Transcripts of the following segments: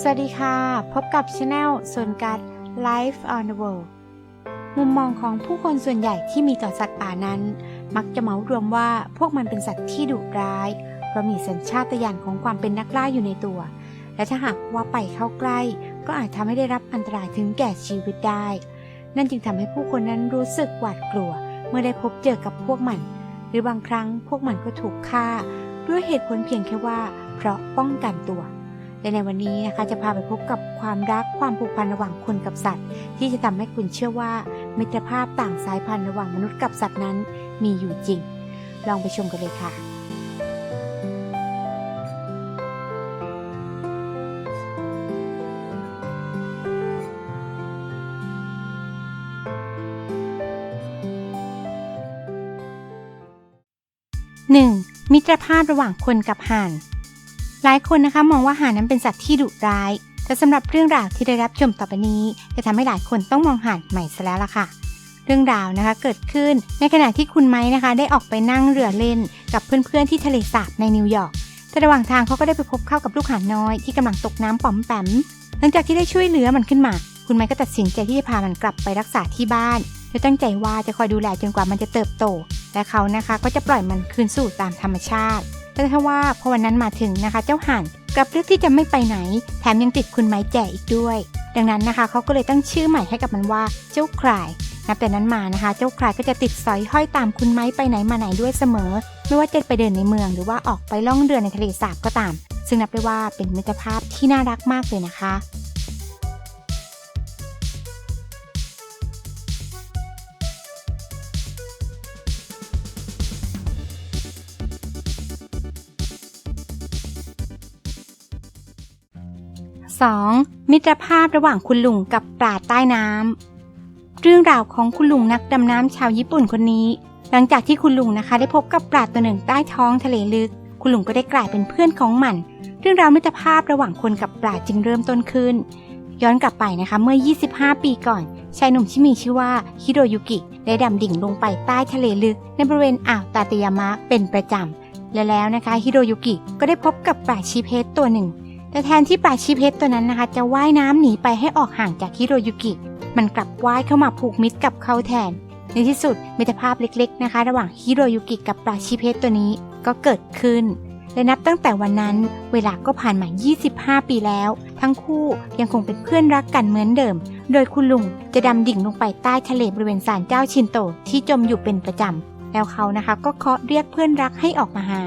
สวัสดีค่ะ พบกับช anel ส่วนกัด Life on the World มุมมองของผู้คนส่วนใหญ่ที่มีต่อสัตว์ป่านั้น มักจะเหมารวมว่าพวกมันเป็นสัตว์ที่ดุร้ายเพราะมีสัญชาตญาณของความเป็นนักล่าอยู่ในตัว และถ้าหากว่าไปเข้าใกล้ ก็อาจทำให้ได้รับอันตรายถึงแก่ชีวิตได้ นั่นจึงทำให้ผู้คนนั้นรู้สึกหวาดกลัว เมื่อได้พบเจอกับพวกมัน หรือบางครั้งพวกมันก็ถูกฆ่า ด้วยเหตุผลเพียงแค่ว่า เพราะป้องกันตัว และในวันนี้นะคะจะพาไปพบกับความรักความผูกพันระหว่างคนกับสัตว์ ที่จะทำให้คุณเชื่อว่า มิตรภาพต่างสายพันธุ์ระหว่างมนุษย์กับสัตว์นั้น มีอยู่จริง ลองไปชมกันเลยค่ะ มิตรภาพระหว่างคนกับห่าน หลายคนนะคะมองว่าห่านนั้นเป็นสัตว์ที่ดุร้าย แต่สำหรับเรื่องราวที่ได้รับชมต่อไปนี้ จะทำให้หลายคนต้องมองห่านใหม่ซะแล้วล่ะค่ะ เรื่องราวนะคะเกิดขึ้นในขณะที่คุณไม้นะคะ ได้ออกไปนั่งเรือเล่น กับเพื่อนๆที่ทะเลสาบในนิวยอร์ก แต่ระหว่างทางเขาก็ได้ไปพบเข้ากับลูกห่านน้อยที่กำลังตกน้ำป๋อมแปม หลังจากที่ได้ช่วยเหลือมันขึ้นมาคุณไม้ก็ตัดสินใจที่จะพามันกลับไปรักษาที่บ้านโดยตั้งใจว่าจะคอยดูแลจนกว่ามันจะเติบโต และเขานะคะก็จะปล่อยมันคืนสู่ตามธรรมชาติแต่ถ้าว่าพอวันนั้นมาถึงนะคะ เจ้าห่านกลับเลือกที่จะไม่ไปไหน แถมยังติดคุณไม้แจ่อีกด้วย ดังนั้นนะคะเขาก็เลยตั้งชื่อใหม่ให้กับมันว่าเจ้าครายนับแต่นั้นมานะคะ เจ้าครายก็จะติดสอยห้อยตามคุณไม้ไปไหนมาไหนด้วยเสมอ ไม่ว่าจะไปเดินในเมืองหรือว่าออกไปล่องเรือในทะเลสาบก็ตาม ซึ่งนับได้ว่าเป็นมิตรภาพที่น่ารักมากเลยนะคะ 2. มิตรภาพระหว่างคุณลุงกับปลาใต้น้ำ เรื่องราวของคุณลุงนักดำน้ำชาวญี่ปุ่นคนนี้ หลังจากที่คุณลุงนะคะ ได้พบกับปลาตัวหนึ่งใต้ท้องทะเลลึก คุณลุงก็ได้กลายเป็นเพื่อนของมัน เรื่องราวมิตรภาพระหว่างคนกับปลาจึงเริ่มต้นขึ้น ย้อนกลับไปนะคะเมื่อ 25 ปีก่อน ชายหนุ่มที่มีชื่อว่าฮิโรยุกิได้ดำดิ่งลงไปใต้ทะเลลึก ในบริเวณอ่าวตาเตยามะเป็นประจำและแล้วนะคะฮิโรยุกิก็ได้พบกับปลาชีเพสตัวหนึ่ง แต่แทนที่ปลาชีเพสตัวนั้นนะคะ จะว่ายน้ำหนีไปให้ออกห่างจากฮิโรยุกิ มันกลับว่ายเข้ามาผูกมิตรกับเขาแทน ในที่สุดมิตรภาพเล็ก ๆนะคะ ระหว่างฮิโรยุกิกับปลาชีเพสตัวนี้ก็เกิดขึ้น และนับตั้งแต่วันนั้น เวลาก็ผ่านมา 25 ปีแล้ว ทั้งคู่ยังคงเป็นเพื่อนรักกันเหมือนเดิม โดยคุณลุงจะดำดิ่งลงไปใต้ทะเลบริเวณศาลเจ้าชินโตที่จมอยู่เป็นประจำแล้วเขานะคะก็เคาะเรียกเพื่อนรักให้ออกมาหา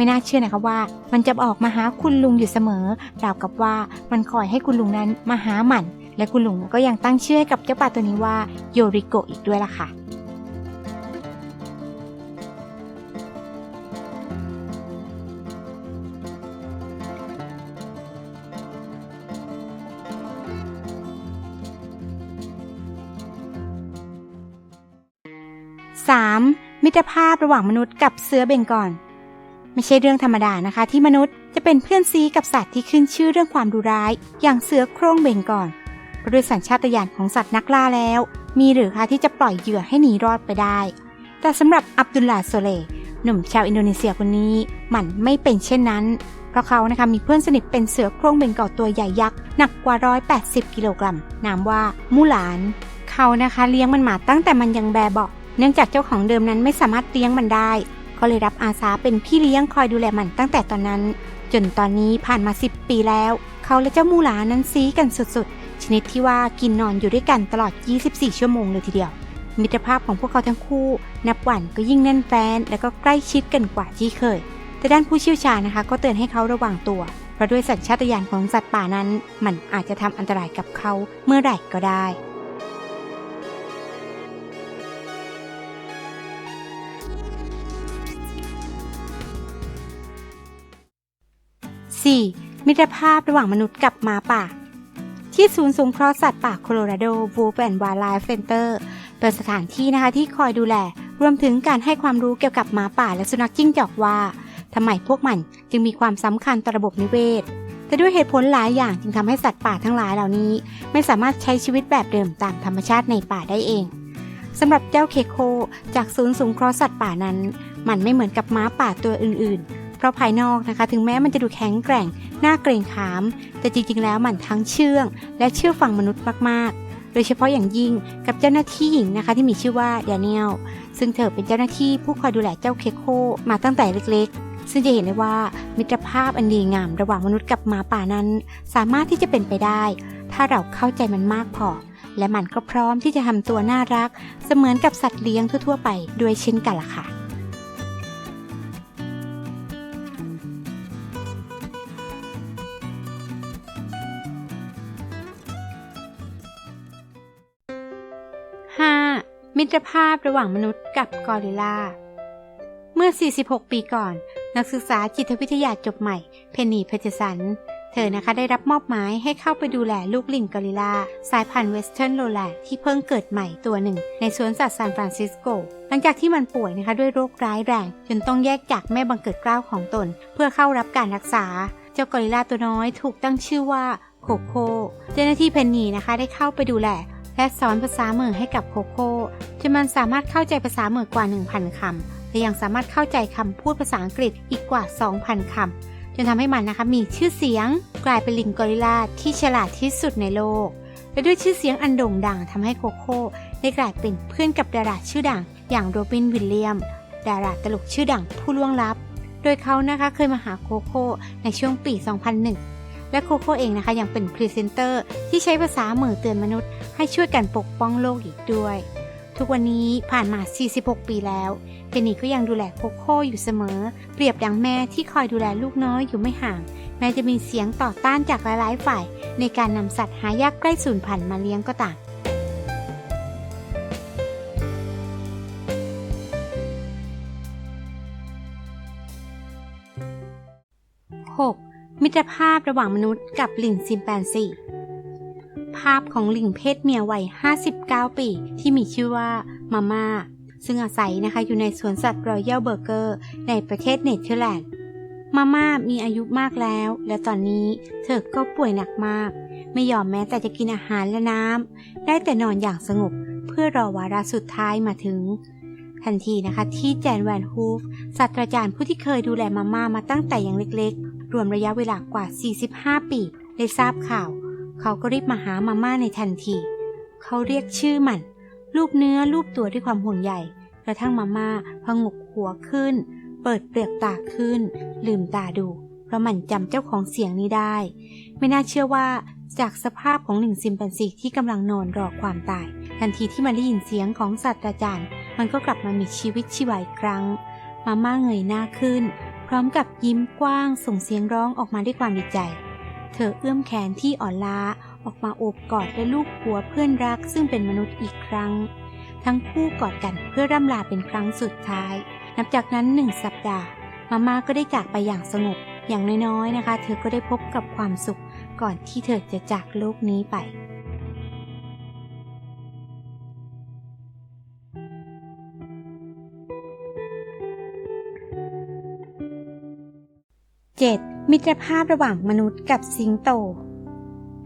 ไม่น่าเชื่อนะคะว่า มันจะออกมาหาคุณลุงอยู่เสมอราวกับว่ามันคอยให้คุณลุงนั้นมาหามัน และคุณลุงก็ยังตั้งชื่อให้กับเจ้าปลาตัวนี้ว่าโยริโกอีกด้วยล่ะค่ะ 3. มิตรภาพระหว่างมนุษย์กับเสือเบงกอล ไม่ใช่เรื่องธรรมดานะคะ ที่มนุษย์จะเป็นเพื่อนซีกับสัตว์ที่ขึ้นชื่อเรื่องความดุร้าย อย่างเสือโคร่งเบงกอลเพราะด้วยสัญชาตญาณของสัตว์นักล่าแล้ว มีหรือคะที่จะปล่อยเหยื่อให้หนีรอดไปได้ แต่สำหรับอับดุลลาโซเลห์หนุ่มชาวอินโดนีเซียคนนี้มันไม่เป็นเช่นนั้น เพราะเขานะคะมีเพื่อนสนิทเป็นเสือโคร่งเบงกอลตัวใหญ่ยักษ์หนักกว่า 180 กิโลกรัมนามว่ามูหลาน เขานะคะเลี้ยงมันมาตั้งแต่มันยังแบเบาะเนื่องจากเจ้าของเดิมนั้นไม่สามารถเลี้ยงมันได้ ก็เลยรับอาสาเป็นพี่เลี้ยงคอยดูแลมันตั้งแต่ตอนนั้น จนตอนนี้ผ่านมา 10 ปีแล้ว เขาและเจ้ามูหลานั้นซีกันสุดๆ ชนิดที่ว่ากินนอนอยู่ด้วยกันตลอด 24 ชั่วโมงเลยทีเดียว มิตรภาพของพวกเขาทั้งคู่ นับวันก็ยิ่งแน่นแฟ้นและก็ใกล้ชิดกันกว่าที่เคย แต่ด้านผู้เชี่ยวชาญนะคะ ก็เตือนให้เขาระวังตัวเพราะด้วยสัญชาตญาณของสัตว์ป่านั้น มันอาจจะทำอันตรายกับเขาเมื่อไหร่ก็ได้ 4. มิตรภาพระหว่างมนุษย์กับหมาป่า ที่ศูนย์สงเคราะห์สัตว์ป่าโคโลราโดวูแอนวาไลฟ์เซ็นเตอร์เป็นสถานที่นะคะที่คอยดูแล รวมถึงการให้ความรู้เกี่ยวกับหมาป่าและสุนัขจิ้งจอกว่าทำไมพวกมันจึงมีความสำคัญต่อระบบนิเวศ แต่ด้วยเหตุผลหลายอย่างจึงทำให้สัตว์ป่าทั้งหลายเหล่านี้ ไม่สามารถใช้ชีวิตแบบเดิมตามธรรมชาติในป่าได้เองสำหรับเจ้าเคโค จากศูนย์สงเคราะห์สัตว์ป่านั้น มันไม่เหมือนกับม้าป่าตัวอื่นๆ เพราะภายนอกนะคะ ถึงแม้มันจะดูแข็งแกร่งน่าเกรงขาม แต่จริงๆ แล้วมันทั้งเชื่อง และเชื่อฟังมนุษย์มากๆ โดยเฉพาะอย่างยิ่งกับเจ้าหน้าที่หญิงนะคะที่มีชื่อว่าดเนียลซึ่งเธอเป็นเจ้าหน้าที่ผู้คอยดูแลเจ้าเคโคมาตั้งแต่เล็กๆ ซึ่งจะเห็นได้ว่ามิตรภาพอันดีงามระหว่างมนุษย์กับหมาป่านั้น สามารถที่จะเป็นไปได้ ถ้าเราเข้าใจมันมากพอและมันก็พร้อมที่จะทำตัวน่ารัก เสมือนกับสัตว์เลี้ยงทั่วๆ ไปด้วยเช่นกันล่ะค่ะ มิตรภาพระหว่างมนุษย์กับกอริลลา เมื่อ 46 ปีก่อน นักศึกษาจิตวิทยาจบใหม่ เพนนีเพชสัน เธอนะคะได้รับมอบหมายให้เข้าไปดูแลลูกลิงกอริลลา สายพันธุ์เวสเทิร์นโรแลที่เพิ่งเกิดใหม่ตัวหนึ่ง ในสวนสัตว์ซานฟรานซิสโก หลังจากที่มันป่วยนะคะด้วยโรคร้ายแรง จนต้องแยกจากแม่บังเกิดเกล้าวของตน เพื่อเข้ารับการรักษา เจ้ากอริลลาตัวน้อยถูกตั้งชื่อว่าโคโค่เจ้าหน้าที่เพนนีนะคะได้เข้าไปดูแล และสอนภาษาเหมือให้กับโคโค่จนมันสามารถเข้าใจภาษาเหมือกว่า 1,000 คำและยังสามารถเข้าใจคำพูดภาษาอังกฤษอีกกว่า 2,000 คำจนทำให้มันนะคะมีชื่อเสียง กลายเป็นลิงกอริลลาที่ฉลาดที่สุดในโลก และด้วยชื่อเสียงอันโด่งดังทำให้โคโค่ได้กลายเป็นเพื่อนกับดาราชื่อดัง อย่างโรบินวิลเลียม ดาราตลกชื่อดังผู้ล่วงลับ โดยเขานะคะเคยมาหาโคโค่ในช่วงปี 2001 และโคโค่เองนะคะยังเป็นพรีเซนเตอร์ที่ใช้ภาษาเหมือเตือนมนุษย์ ให้ช่วยกันปกป้องโลกอีกด้วย ทุกวันนี้ผ่านมา 46 ปีแล้วเพนนีก็ยังดูแลโคโค่อยู่เสมอ เปรียบดังแม่ที่คอยดูแลลูกน้อยอยู่ไม่ห่าง แม้จะมีเสียงต่อต้านจากหลายๆ ฝ่าย ในการนำสัตว์หายากใกล้สูญพันธุ์มาเลี้ยงก็ตาม มิตรภาพระหว่างมนุษย์กับลิงซิมแปนซีภาพของลิงเพศเมียวัย 59 ปี ที่มีชื่อว่ามาม่า ซึ่งอาศัยนะคะอยู่ในสวนสัตว์รอยัลเบอร์เกอร์ในประเทศเนเธอร์แลนด์ มาม่ามีอายุมากแล้ว และตอนนี้เธอก็ป่วยหนักมาก ไม่ยอมแม้แต่จะกินอาหารและน้ำ ได้แต่นอนอย่างสงบ เพื่อรอวาระสุดท้ายมาถึง ทันทีนะคะที่แจนแวนฮูฟศาสตราจารย์ผู้ที่เคยดูแลมาม่ามาตั้งแต่ยังเล็กๆ รวมระยะเวลากว่า 45 ปีได้ทราบข่าว เขาก็รีบมาหามาม่าในทันที เขาเรียกชื่อมันรูปเนื้อรูปตัวด้วยความห่วงใยกระทั่งมาม่าพงกหัวขึ้น เปิดเปลือกตาขึ้น ลืมตาดู เพราะมันจำเจ้าของเสียงนี้ได้ ไม่น่าเชื่อว่าจากสภาพของหนึ่งซิมแปนซีที่กำลังนอนรอความตาย ทันทีที่มันได้ยินเสียงของศาสตราจารย์ มันก็กลับมามีชีวิตชีวาอีกครั้ง มาม่าเงยหน้าขึ้น ร้อมกับยิ้มกว้างส่งเสียงร้องออกมาด้วยความดีใจ เธอเอื้อมแขนที่อ่อนล้าออกมาโอบกอดและลูกหัวเพื่อนรักซึ่งเป็นมนุษย์อีกครั้ง ทั้งคู่กอดกันเพื่อร่ำลาเป็นครั้งสุดท้าย นับจากนั้นหนึ่งสัปดาห์ มาม่าก็ได้จากไปอย่างสงบ อย่างน้อยๆนะคะ เธอก็ได้พบกับความสุขก่อนที่เธอจะจากโลกนี้ไป 7. มิตรภาพระหว่างมนุษย์กับสิงโต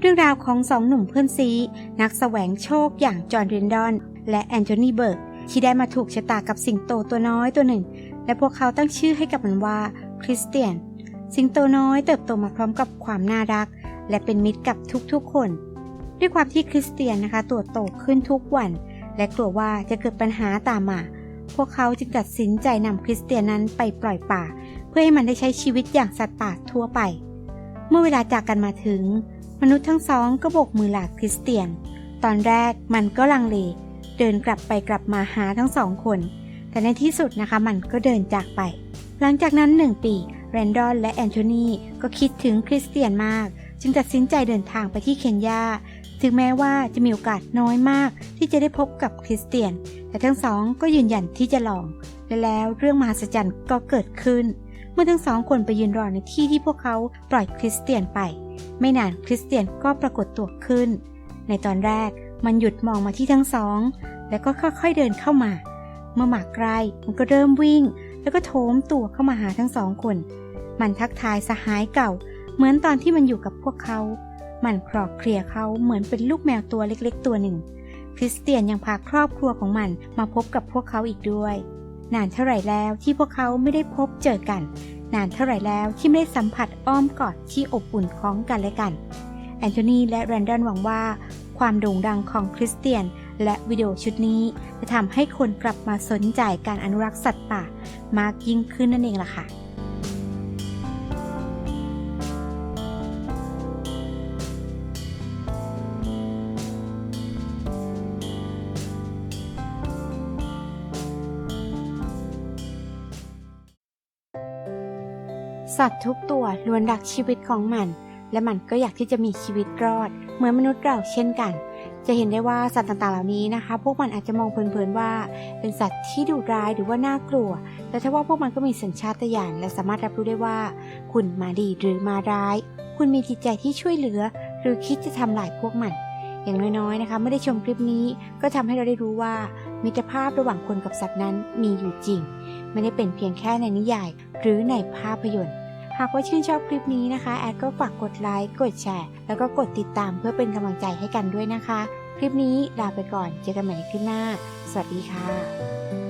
เรื่องราวของสองหนุ่มเพื่อนซีนักแสวงโชคอย่างจอห์นเรนดอน และแอนโทนีเบิร์ก ที่ได้มาถูกชะตากับสิงโตตัวน้อยตัวหนึ่ง และพวกเขาตั้งชื่อให้กับมันว่าคริสเตียน สิงโตน้อยเติบโตมาพร้อมกับความน่ารัก และเป็นมิตรกับทุกๆคน ด้วยความที่คริสเตียนนะคะตัวโตขึ้นทุกวัน และกลัวว่าจะเกิดปัญหาตามมาพวกเขาจึงตัดสินใจนำคริสเตียนนั้นไปปล่อยป่า พื่อให้มันได้ใช้ชีวิตอย่างสัตว์ป่าทั่วไป เมื่อเวลาจากกันมาถึง มนุษย์ทั้งสองก็โบกมือลาคริสเตียน ตอนแรกมันก็ลังเล เดินกลับไปกลับมาหาทั้งสองคน แต่ในที่สุดนะคะมันก็เดินจากไป หลังจากนั้นหนึ่งปีแรนดอนและแอนโทนีก็คิดถึงคริสเตียนมาก จึงตัดสินใจเดินทางไปที่เคนยาถึงแม้ว่าจะมีโอกาสน้อยมากที่จะได้พบกับคริสเตียน แต่ทั้งสองก็ยืนยันที่จะลอง และแล้วเรื่องมหัศจรรย์ก็เกิดขึ้น เมื่อทั้งสองคนไปยืนรอในที่ที่พวกเขาปล่อยคริสเตียนไป ไม่นานคริสเตียนก็ปรากฏตัวขึ้น ในตอนแรกมันหยุดมองมาที่ทั้งสอง แล้วก็ค่อยๆเดินเข้ามา เมื่อหมากใกล้มันก็เริ่มวิ่ง แล้วก็โถมตัวเข้ามาหาทั้งสองคน มันทักทายสหายเก่า เหมือนตอนที่มันอยู่กับพวกเขา มันคลอกเคลียร์เขาเหมือนเป็นลูกแมวตัวเล็กๆ ตัวหนึ่ง คริสเตียนยังพาครอบครัวของมันมาพบกับพวกเขาอีกด้วย นานเท่าไหร่แล้วที่พวกเขาไม่ได้พบเจอกัน นานเท่าไหร่แล้วที่ไม่ได้สัมผัสอ้อมกอดที่อบอุ่นของกันและกัน แอนโทนีและแรนดอนหวังว่า ความโด่งดังของคริสเตียน และวิดีโอชุดนี้ จะทำให้คนกลับมาสนใจการอนุรักษ์สัตว์ป่ามากยิ่งขึ้นนั่นเองล่ะค่ะ สัตว์ทุกตัวล้วนรักชีวิตของมัน และมันก็อยากที่จะมีชีวิตรอด เหมือนมนุษย์เราเช่นกัน จะเห็นได้ว่าสัตว์ต่างๆเหล่านี้นะคะ พวกมันอาจจะมองเพลินๆว่า เป็นสัตว์ที่ดุร้ายหรือว่าน่ากลัว แต่ถ้าว่าพวกมันก็มีสัญชาตญาณและสามารถรับรู้ได้ว่า คุณมาดีหรือมาร้าย คุณมีจิตใจที่ช่วยเหลือ หรือคิดจะทำลายพวกมัน อย่างน้อยๆนะคะไม่ได้ชมคลิปนี้ก็ทำให้เราได้รู้ว่ามิตรภาพระหว่างคนกับสัตว์นั้นมีอยู่จริง ไม่ได้เป็นเพียงแค่ในนิยาย หรือในภาพยนตร์ หากว่าชื่นชอบคลิปนี้นะคะแอดก็ฝากกดไลค์กดแชร์ แล้วก็กดติดตามเพื่อเป็นกำลังใจให้กันด้วยนะคะ คลิปนี้ลาไปก่อนเจอกันใหม่ในคลิปหน้า สวัสดีค่ะ